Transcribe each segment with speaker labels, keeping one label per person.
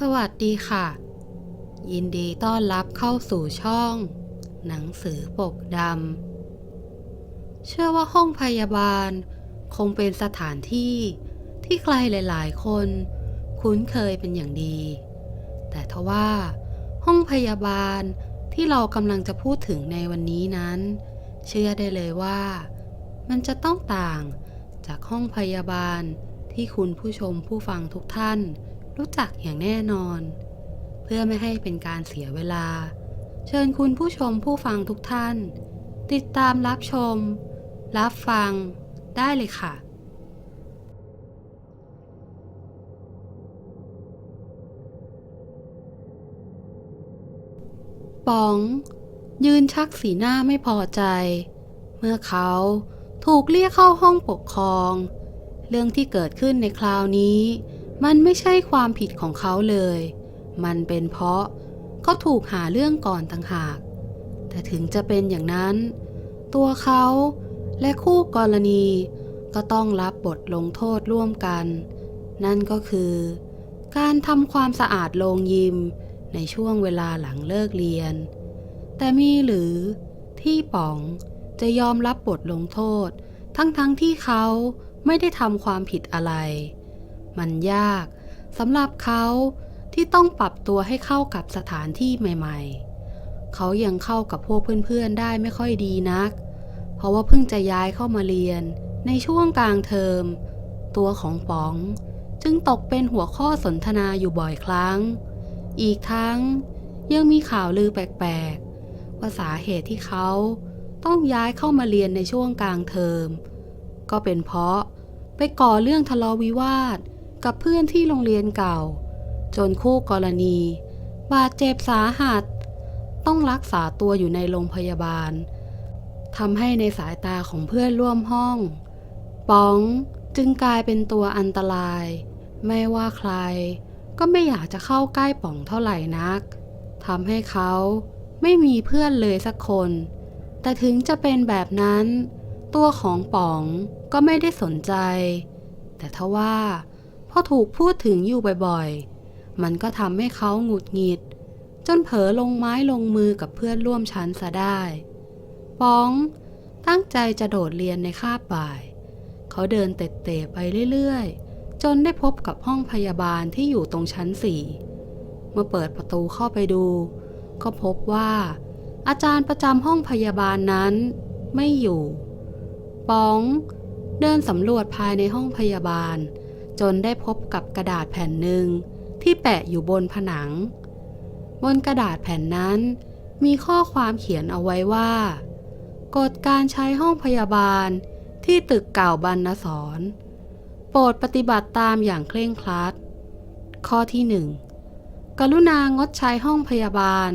Speaker 1: สวัสดีค่ะ ยินดีต้อนรับเข้าสู่ช่อง หนังสือปกดำ เชื่อว่าห้องพยาบาล คงเป็นสถานที่ที่ใครหลาย ๆ คน คุ้นเคยเป็นอย่างดี แต่ทว่าห้องพยาบาลที่เรากำลังจะพูดถึงในวันนี้นั้น เชื่อได้เลยว่า มันจะต้องต่างจากห้องพยาบาลที่คุณผู้ชมผู้ฟังทุกท่าน รู้จักอย่างแน่นอน เพื่อไม่ให้เป็นการเสียเวลา เชิญคุณผู้ชมผู้ฟังทุกท่าน ติดตามรับชม รับฟัง ได้เลยค่ะป๋อง ยืนชักสีหน้าไม่พอใจ เมื่อเขาถูกเรียกเข้าห้องปกครอง เรื่องที่เกิดขึ้นในคราวนี้ มันไม่ใช่ความผิดของเขาเลย มันเป็นเพราะเขาถูกหาเรื่องก่อนต่างหาก แต่ถึงจะเป็นอย่างนั้น ตัวเขาและคู่กรณีก็ต้องรับบทลงโทษร่วมกัน นั่นก็คือ การทำความสะอาดโรงยิมในช่วงเวลาหลังเลิกเรียน แต่มีหรือที่ป๋องจะยอมรับบทลงโทษ ทั้งๆทที่เขาไม่ได้ทำความผิดอะไร มันยากสำหรับเขาที่ต้องปรับตัวให้เข้ากับสถานที่ใหม่ ๆ เขายังเข้ากับพวกเพื่อนๆได้ไม่ค่อยดีนัก เพราะว่าเพิ่งจะย้ายเข้ามาเรียน ในช่วงกลางเทอม ตัวของป๋อง จึงตกเป็นหัวข้อสนทนาอยู่บ่อยครั้ง อีกทั้งยังมีข่าวลือแปลกๆ ว่าสาเหตุที่เขาต้องย้ายเข้ามาเรียนในช่วงกลางเทอม ก็เป็นเพราะไปก่อเรื่องทะเลาะวิวาท กับเพื่อนที่โรงเรียนเก่า จนคู่กรณี บาดเจ็บสาหัส ต้องรักษาตัวอยู่ในโรงพยาบาลทำให้ในสายตาของเพื่อนร่วมห้อง ป๋องจึงกลายเป็นตัวอันตราย ไม่ว่าใคร ก็ไม่อยากจะเข้าใกล้ป๋องเท่าไหร่นักทำให้เขาไม่มีเพื่อนเลยสักคน แต่ถึงจะเป็นแบบนั้น ตัวของป๋องก็ไม่ได้สนใจ แต่ทว่า อถูกพูดถึงอยู่บ่อยๆ มันก็ทำให้เขาหงุดหงิด จนเผลอลงไม้ลงมือกับเพื่อนร่วมชั้นซะได้ป๋องตั้งใจจะโดดเรียนในคาบบ่าย เขาเดินเตะๆไปเรื่อยๆ จนได้พบกับห้องพยาบาลที่อยู่ตรงชั้นสี่เมื่อเปิดประตูเข้าไปดู ก็พบว่า อาจารย์ประจำห้องพยาบาลนั้นไม่อยู่ ป๋อง เดินสำรวจภายในห้องพยาบาล จนได้พบกับกระดาษแผ่นหนึ่งที่แปะอยู่บนผนัง บนกระดาษแผ่นนั้น มีข้อความเขียนเอาไว้ว่ากฎการใช้ห้องพยาบาลที่ตึกเก่าบรรณสอนโปรดปฏิบัติตามอย่างเคร่งครัด ข้อที่หนึ่งกรุณางดใช้ห้องพยาบาล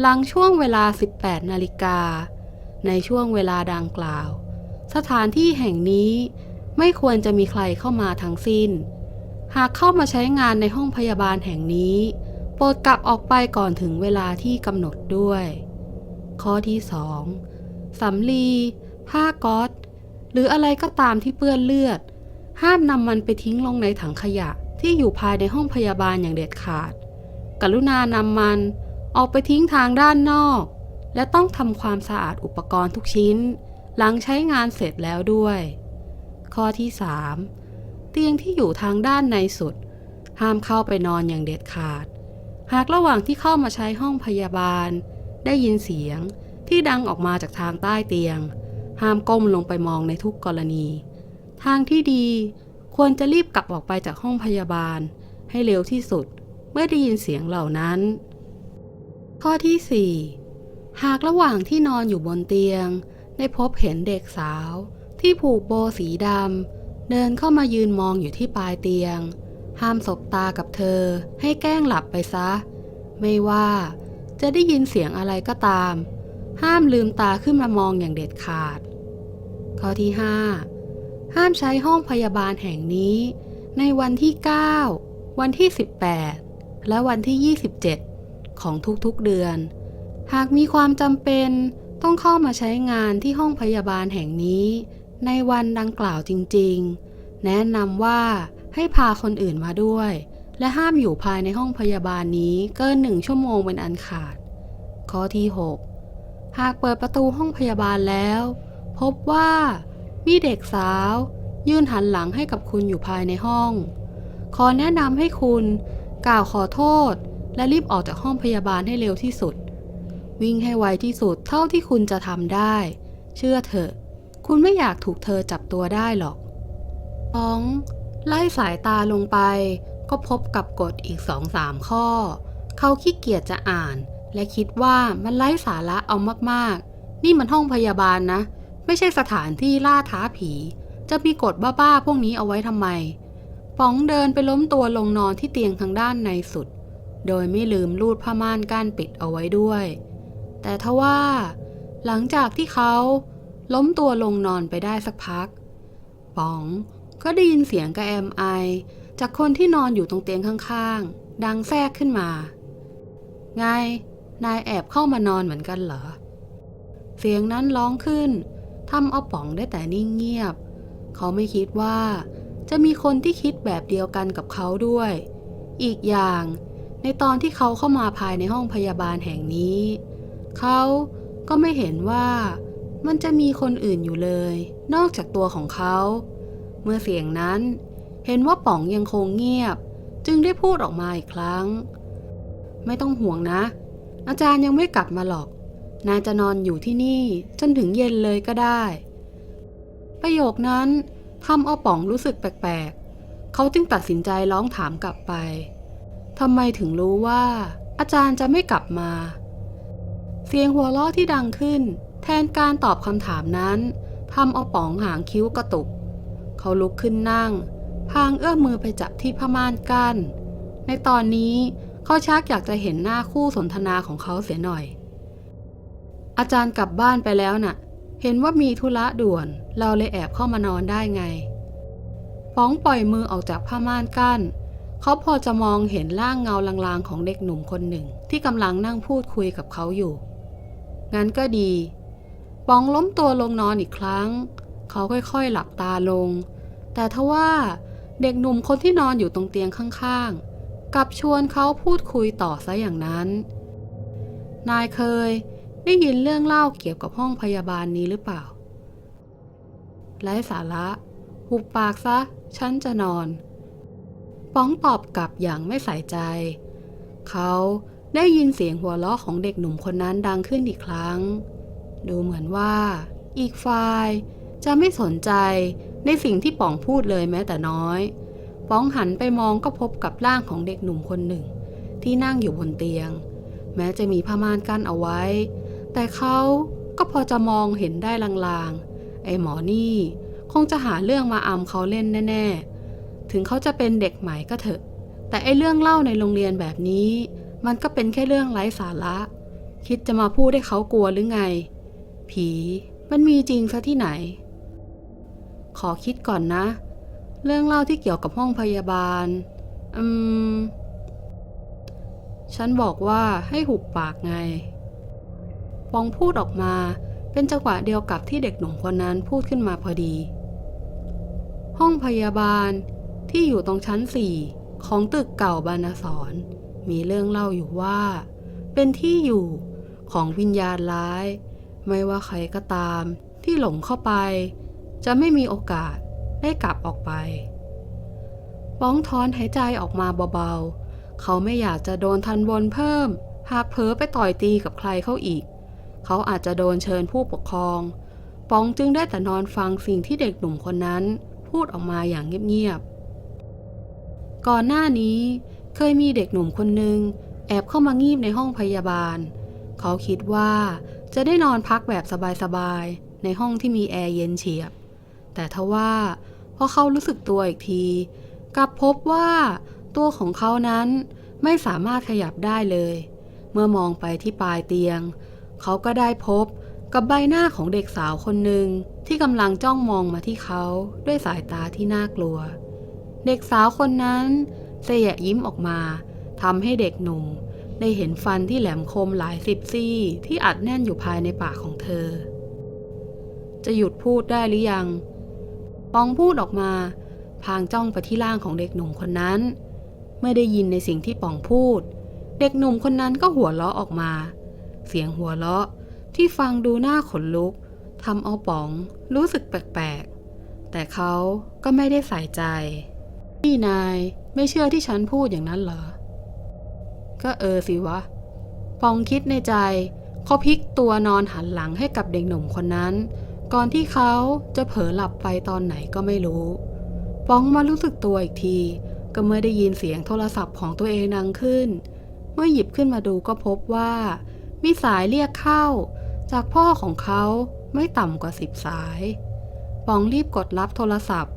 Speaker 1: หลังช่วงเวลา 18 นาฬิกา ในช่วงเวลาดังกล่าว สถานที่แห่งนี้ ไม่ควรจะมีใครเข้ามาทั้งสิ้น หากเข้ามาใช้งานในห้องพยาบาลแห่งนี้ โปรดกลับออกไปก่อนถึงเวลาที่กำหนดด้วย ข้อที่ 2. สำลี ผ้าก๊อซหรืออะไรก็ตามที่เปื้อนเลือด ห้ามนำมันไปทิ้งลงในถังขยะที่อยู่ภายในห้องพยาบาลอย่างเด็ดขาด กรุณานำมันออกไปทิ้งทางด้านนอก และต้องทำความสะอาดอุปกรณ์ทุกชิ้น หลังใช้งานเสร็จแล้วด้วย ข้อที่ 3. เตียงที่อยู่ทางด้านในสุด ห้ามเข้าไปนอนอย่างเด็ดขาด หากระหว่างที่เข้ามาใช้ห้องพยาบาล ได้ยินเสียงที่ดังออกมาจากทางใต้เตียง ห้ามก้มลงไปมองในทุกกรณี ทางที่ดีควรจะรีบกลับออกไปจากห้องพยาบาล ให้เร็วที่สุดเมื่อได้ยินเสียงเหล่านั้น ข้อที่ 4 หากระหว่างที่นอนอยู่บนเตียง ได้พบเห็นเด็กสาว ที่ผูกโบสีดำเดินเข้ามายืนมองอยู่ที่ปลายเตียง ห้ามสบตากับเธอให้แกล้งหลับไปซะ ไม่ว่าจะได้ยินเสียงอะไรก็ตาม ห้ามลืมตาขึ้นมามองอย่างเด็ดขาด ข้อที่ 5 ห้ามใช้ห้องพยาบาลแห่งนี้ ในวันที่ 9 วันที่ 18 และวันที่ 27 ของทุกๆเดือน หากมีความจำเป็นต้องเข้ามาใช้งานที่ห้องพยาบาลแห่งนี้ ในวันดังกล่าวจริงๆ แนะนำว่าให้พาคนอื่นมาด้วย และห้ามอยู่ภายในห้องพยาบาลนี้เกินหนึ่งชั่วโมงเป็นอันขาด ข้อที่ 6 หากเปิดประตูห้องพยาบาลแล้ว พบว่ามีเด็กสาว ยื่นหันหลังให้กับคุณอยู่ภายในห้อง ขอแนะนำให้คุณกล่าวขอโทษ และรีบออกจากห้องพยาบาลให้เร็วที่สุด วิ่งให้ไวที่สุดเท่าที่คุณจะทำได้ เชื่อเถอะ คุณไม่อยากถูกเธอจับตัวได้หรอกป้องไล่สายตาลงไป ก็พบกับกฎอีกสองสามข้อ เขาขี้เกียจจะอ่าน และคิดว่ามันไร้สาระเอามากๆ นี่มันห้องพยาบาลนะ ไม่ใช่สถานที่ล่าท้าผี จะมีกฎบ้าๆพวกนี้เอาไว้ทำไมป๋องเดินไปล้มตัวลงนอนที่เตียงทางด้านในสุด โดยไม่ลืมลูดผ้าม่านกั้นปิดเอาไว้ด้วย แต่ทว่า หลังจากที่เขา ล้มตัวลงนอนไปได้สักพัก ป๋องก็ได้ยินเสียงกระแอมไอ จากคนที่นอนอยู่ตรงเตียงข้างๆ ดังแทรกขึ้นมา ไง นายแอบเข้ามานอนเหมือนกันเหรอ เสียงนั้นร้องขึ้นทำเอาป๋องได้แต่นิ่งเงียบ เขาไม่คิดว่าจะมีคนที่คิดแบบเดียวกันกับเขาด้วย อีกอย่างในตอนที่เขาเข้ามาภายในห้องพยาบาลแห่งนี้ เขาก็ไม่เห็นว่า มันจะมีคนอื่นอยู่เลย นอกจากตัวของเขา เมื่อเสียงนั้น เห็นว่าป๋องยังคงเงียบ จึงได้พูดออกมาอีกครั้ง ไม่ต้องห่วงนะ อาจารย์ยังไม่กลับมาหรอก นายจะนอนอยู่ที่นี่ จนถึงเย็นเลยก็ได้ ประโยคนั้นทำเอาป๋องรู้สึกแปลกๆ เขาจึงตัดสินใจร้องถามกลับไปทำไมถึงรู้ว่า อาจารย์จะไม่กลับมา เสียงหัวเราะที่ดังขึ้น แทนการตอบคำถามนั้นทำเอาป๋องหางคิ้วกระตุก เขาลุกขึ้นนั่ง พางเอื้อมมือไปจับที่ผ้าม่านกัน้น ในตอนนี้เขาชักอยากจะเห็นหน้าคู่สนทนาของเขาเสียหน่อย อาจารย์กลับบ้านไปแล้วน่ะ เห็นว่ามีธุระด่วน เราเลยแอบเข้ามานอนได้ไงป้องปล่อยมือออกจากผ้าม่านกัน้น เขาพอจะมองเห็นร่างเงาลางๆของเด็กหนุ่มคนหนึ่งที่กำลังนั่งพูดคุยกับเขาอยู่ งั้นก็ดี ป้องล้มตัวลงนอนอีกครั้ง เขาค่อยๆหลับตาลง แต่ทว่าเด็กหนุ่มคนที่นอนอยู่ตรงเตียงข้างๆกลับชวนเขาพูดคุยต่อซะอย่างนั้น นายเคยได้ยินเรื่องเล่าเกี่ยวกับห้องพยาบาลนี้หรือเปล่าไร้สาระหุบปากซะ ฉันจะนอน ป้องตอบกลับอย่างไม่ใส่ใจ เขาได้ยินเสียงหัวเราะของเด็กหนุ่มคนนั้นดังขึ้นอีกครั้ง ดูเหมือนว่า อีกฝ่ายจะไม่สนใจในสิ่งที่ป๋องพูดเลยแม้แต่น้อย ป๋องหันไปมองก็พบกับร่างของเด็กหนุ่มคนหนึ่ง ที่นั่งอยู่บนเตียง แม้จะมีผ้าม่านกั้นเอาไว้ แต่เขาก็พอจะมองเห็นได้ลางๆ ไอ้หมอนี่ คงจะหาเรื่องมาอำเขาเล่นแน่ ๆ ถึงเขาจะเป็นเด็กใหม่ก็เถอะ แต่ไอ้เรื่องเล่าในโรงเรียนแบบนี้ มันก็เป็นแค่เรื่องไร้สาระ คิดจะมาพูดให้เขากลัวหรือไง ผีมันมีจริงซะที่ไหน ขอคิดก่อนนะ เรื่องเล่าที่เกี่ยวกับห้องพยาบาล อืม ฉันบอกว่าให้หุบปากไง ปองพูดออกมาเป็นจังหวะเดียวกับที่เด็กหนุ่มคนนั้นพูดขึ้นมาพอดี ห้องพยาบาลที่อยู่ตรงชั้นสี่ของตึกเก่าบรรณสอนมีเรื่องเล่าอยู่ว่า เป็นที่อยู่ของวิญญาณร้าย ไม่ว่าใครก็ตาม ที่หลงเข้าไป จะไม่มีโอกาสได้กลับออกไป ป้องทอนหายใจออกมาเบาๆ เขาไม่อยากจะโดนทันบนเพิ่ม หากเผลอไปต่อยตีกับใครเข้าอีก เขาอาจจะโดนเชิญผู้ปกครอง ป้องจึงได้แต่นอนฟังสิ่งที่เด็กหนุ่มคนนั้น พูดออกมาอย่างเงียบๆ ก่อนหน้านี้เคยมีเด็กหนุ่มคนหนึ่งแอบเข้ามางีบในห้องพยาบาล เขาคิดว่า จะได้นอนพักแบบสบายๆ ในห้องที่มีแอร์เย็นเฉียบ แต่ทว่าพอเขารู้สึกตัวอีกที กลับพบว่าตัวของเขานั้นไม่สามารถขยับได้เลย เมื่อมองไปที่ปลายเตียง เขาก็ได้พบกับใบหน้าของเด็กสาวคนหนึ่งที่กำลังจ้องมองมาที่เขาด้วยสายตาที่น่ากลัว เด็กสาวคนนั้นเสยยิ้มออกมาทำให้เด็กหนุ่ม ได้เห็นฟันที่แหลมคมหลายสิบซี่ที่อัดแน่นอยู่ภายในปากของเธอ จะหยุดพูดได้หรือยัง ปองพูดออกมา พางจ้องไปที่ร่างของเด็กหนุ่มคนนั้น เมื่อได้ยินในสิ่งที่ปองพูด เด็กหนุ่มคนนั้นก็หัวเราะออกมา เสียงหัวเราะที่ฟังดูหน้าขนลุกทำเอาป๋องรู้สึกแปลกๆ แต่เขาก็ไม่ได้ใส่ใจพี่นายไม่เชื่อที่ฉันพูดอย่างนั้นเหรอ ก็เออสิวะ ปองคิดในใจ เขาพลิกตัวนอนหันหลังให้กับเด็กหนุ่มคนนั้น ก่อนที่เขาจะเผลอหลับไปตอนไหนก็ไม่รู้ ปองมารู้สึกตัวอีกที ก็เมื่อได้ยินเสียงโทรศัพท์ของตัวเองดังขึ้น เมื่อหยิบขึ้นมาดูก็พบว่า มีสายเรียกเข้า จากพ่อของเขาไม่ต่ำกว่าสิบสาย ปองรีบกดรับโทรศัพท์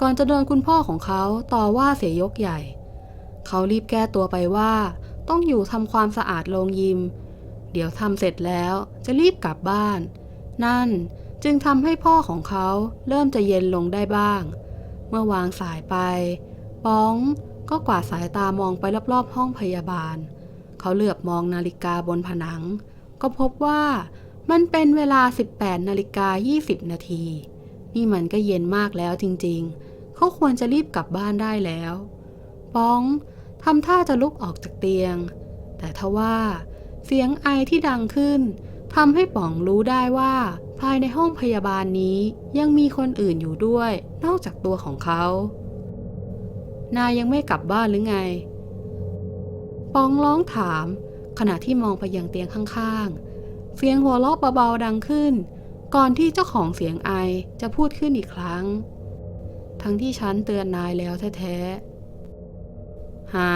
Speaker 1: ก่อนจะโดนคุณพ่อของเขาต่อว่าเสียยกใหญ่ เขารีบแก้ตัวไปว่า ต้องอยู่ทำความสะอาดโรงยิม เดี๋ยวทำเสร็จแล้วจะรีบกลับบ้าน นั่นจึงทำให้พ่อของเขาเริ่มจะเย็นลงได้บ้าง เมื่อวางสายไป ป้องก็กวาดสายตามองไปรอบๆห้องพยาบาล เขาเหลือบมองนาฬิกาบนผนัง ก็พบว่ามันเป็นเวลา 18นาฬิกา20 นาที นี่มันก็เย็นมากแล้วจริงๆ เขาควรจะรีบกลับบ้านได้แล้ว ป้องำท่าจะลุกออกจากเตียง แต่ทว่า เสียงไอที่ดังขึ้นทำให้ป๋องรู้ได้ว่า ภายในห้องพยาบาลนี้ยังมีคนอื่นอยู่ด้วย นอกจากตัวของเขา นายยังไม่กลับบ้านหรือไงปองร้องถาม ขณะที่มองไปยังเตียงข้างๆ เสียงหัวเราะเบาๆดังขึ้น ก่อนที่เจ้าของเสียงไอจะพูดขึ้นอีกครั้ง ทั้งที่ฉันเตือนนายแล้วแท้ๆ หา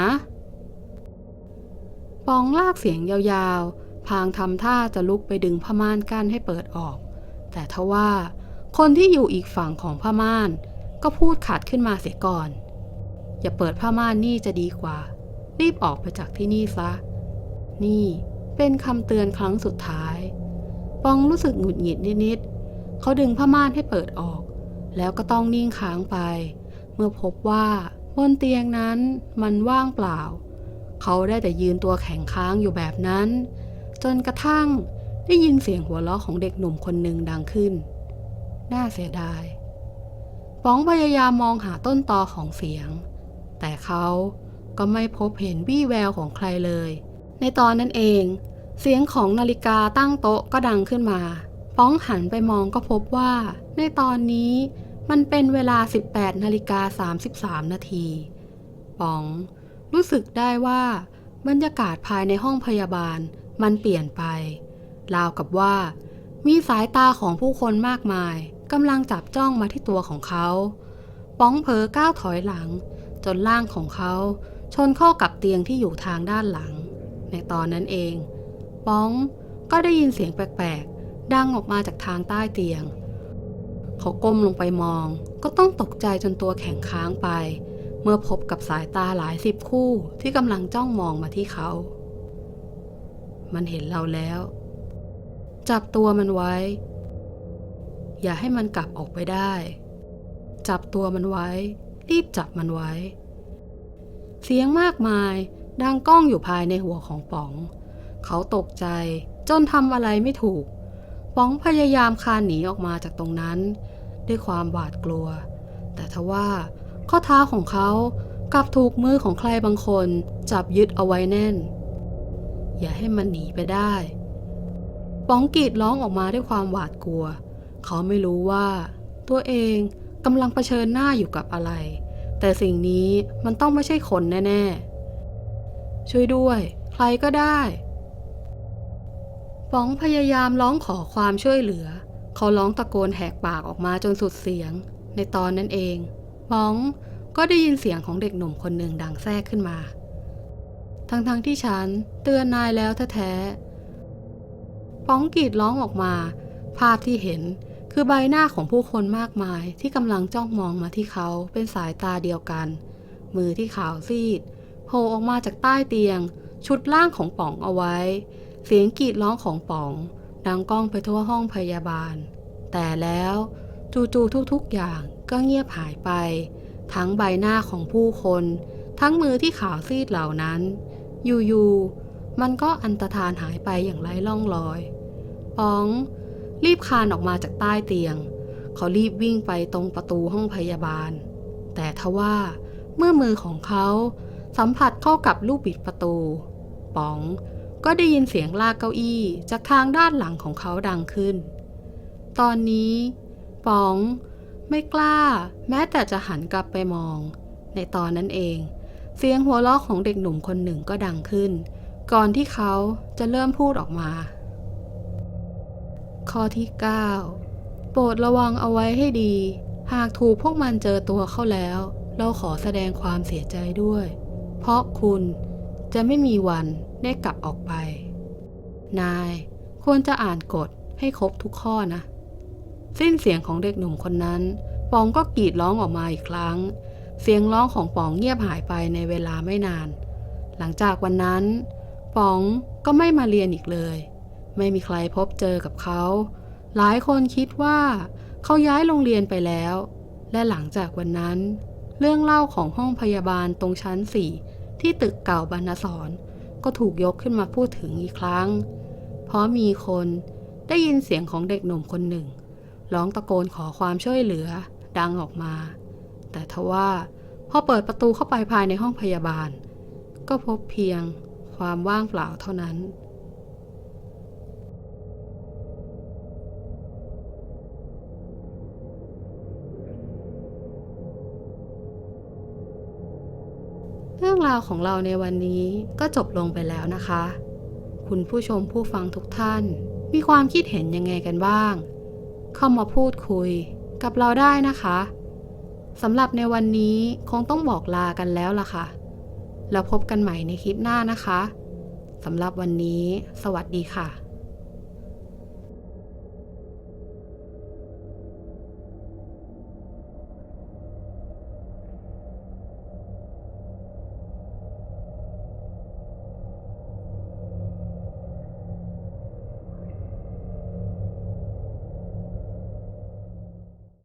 Speaker 1: ปองลากเสียงยาวๆ พางทำท่าจะลุกไปดึงผ้าม่านกั้นให้เปิดออก แต่ทว่า คนที่อยู่อีกฝั่งของผ้าม่าน ก็พูดขัดขึ้นมาเสียก่อน อย่าเปิดผ้าม่านนี่จะดีกว่า รีบออกไปจากที่นี่ซะ นี่เป็นคำเตือนครั้งสุดท้าย ปองรู้สึกหงุดหงิดนิดๆเขาดึงผ้าม่านให้เปิดออก แล้วก็ต้องนิ่งค้างไป เมื่อพบว่า บนเตียงนั้นมันว่างเปล่า เขาได้แต่ยืนตัวแข็งค้างอยู่แบบนั้น จนกระทั่งได้ยินเสียงหัวเราะของเด็กหนุ่มคนหนึ่งดังขึ้น น่าเสียดายป๋องพยายามมองหาต้นตอของเสียง แต่เขาก็ไม่พบเห็นวี่แววของใครเลย ในตอนนั้นเอง เสียงของนาฬิกาตั้งโต๊ะก็ดังขึ้นมา ป้องหันไปมองก็พบว่า ในตอนนี้ มันเป็นเวลา 18นาฬิกา33 นาทีป๋อง รู้สึกได้ว่าบรรยากาศภายในห้องพยาบาลมันเปลี่ยนไป ราวกับว่า มีสายตาของผู้คนมากมายกำลังจับจ้องมาที่ตัวของเขาป้องเผลอก้าวถอยหลัง จนร่างของเขาชนเข้ากับเตียงที่อยู่ทางด้านหลัง ในตอนนั้นเองป้องก็ได้ยินเสียงแปลกๆ ดังออกมาจากทางใต้เตียง เขาก้มลงไปมอง ก็ต้องตกใจจนตัวแข็งค้างไป เมื่อพบกับสายตาหลายสิบคู่ที่กำลังจ้องมองมาที่เขา มันเห็นเราแล้ว จับตัวมันไว้ อย่าให้มันกลับออกไปได้ จับตัวมันไว้ รีบจับมันไว้ เสียงมากมายดังก้องอยู่ภายในหัวของป๋อง เขาตกใจจนทำอะไรไม่ถูกป๋องพยายามคานหนีออกมาจากตรงนั้น ด้วยความหวาดกลัว แต่ทว่าข้อเท้าของเขากลับถูกมือของใครบางคนจับยึดเอาไว้แน่น อย่าให้มันหนีไปได้ป๋องกรีดร้องออกมาด้วยความหวาดกลัว เขาไม่รู้ว่า ตัวเองกำลังเผชิญหน้าอยู่กับอะไร แต่สิ่งนี้มันต้องไม่ใช่คนแน่ ๆ ช่วยด้วย ใครก็ได้ป๋องพยายามร้องขอความช่วยเหลือ เขาร้องตะโกนแหกปากออกมาจนสุดเสียง ในตอนนั้นเองป๋องก็ได้ยินเสียงของเด็กหนุ่มคนหนึ่งดังแทรกขึ้นมา ทั้งๆทที่ฉันเตือนนายแล้วแท้ๆป๋องกรีดร้องออกมา ภาพที่เห็นคือใบหน้าของผู้คนมากมายที่กำลังจ้องมองมาที่เขาเป็นสายตาเดียวกัน มือที่ขาวซีดโผล่ออกมาจากใต้เตียง ชุดล่างของป๋องเอาไว้ เสียงกรีดร้องของป๋อง ดังก้องไปทั่วห้องพยาบาล แต่แล้วจู่ๆทุกๆอย่างก็เงียบหายไป ทั้งใบหน้าของผู้คน ทั้งมือที่ขาวซีดเหล่านั้น อยู่ๆมันก็อันตรธานหายไปอย่างไร้ร่องรอย ป๋อง รีบคานออกมาจากใต้เตียง เขารีบวิ่งไปตรงประตูห้องพยาบาล แต่ทว่าเมื่อมือของเขาสัมผัสเข้ากับลูกบิดประตู ป๋อง ก็ได้ยินเสียงลากเก้าอี้จากทางด้านหลังของเขาดังขึ้น ตอนนี้ป๋องไม่กล้า แม้แต่จะหันกลับไปมอง ในตอนนั้นเอง เสียงหัวเราะของเด็กหนุ่มคนหนึ่งก็ดังขึ้น ก่อนที่เขาจะเริ่มพูดออกมา ข้อที่ 9 โปรดระวังเอาไว้ให้ดี หากถูกพวกมันเจอตัวเข้าแล้ว เราขอแสดงความเสียใจด้วย เพราะคุณจะไม่มีวัน ได้กลับออกไป นายควรจะอ่านกฎให้ครบทุกข้อนะ สิ้นเสียงของเด็กหนุ่มคนนั้น ปองก็กรีดร้องออกมาอีกครั้ง เสียงร้องของปองเงียบหายไปในเวลาไม่นาน หลังจากวันนั้น ปองก็ไม่มาเรียนอีกเลย ไม่มีใครพบเจอกับเขา หลายคนคิดว่า เขาย้ายโรงเรียนไปแล้ว และหลังจากวันนั้น เรื่องเล่าของห้องพยาบาลตรงชั้นสี่ที่ตึกเก่าบรรณสอน ก็ถูกยกขึ้นมาพูดถึงอีกครั้ง เพราะมีคนได้ยินเสียงของเด็กหนุ่มคนหนึ่งร้องตะโกนขอความช่วยเหลือดังออกมา แต่ทว่าพอเปิดประตูเข้าไปภายในห้องพยาบาล ก็พบเพียงความว่างเปล่าเท่านั้นาวของเราในวันนี้ก็จบลงไปแล้วนะคะ คุณผู้ชมผู้ฟังทุกท่าน มีความคิดเห็นยังไงกันบ้าง เข้ามาพูดคุยกับเราได้นะคะสำหรับในวันนี้คงต้องบอกลากันแล้วล่ะค่ะ แล้วพบกันใหม่ในคลิปหน้านะคะสำหรับวันนี้ สวัสดีค่ะ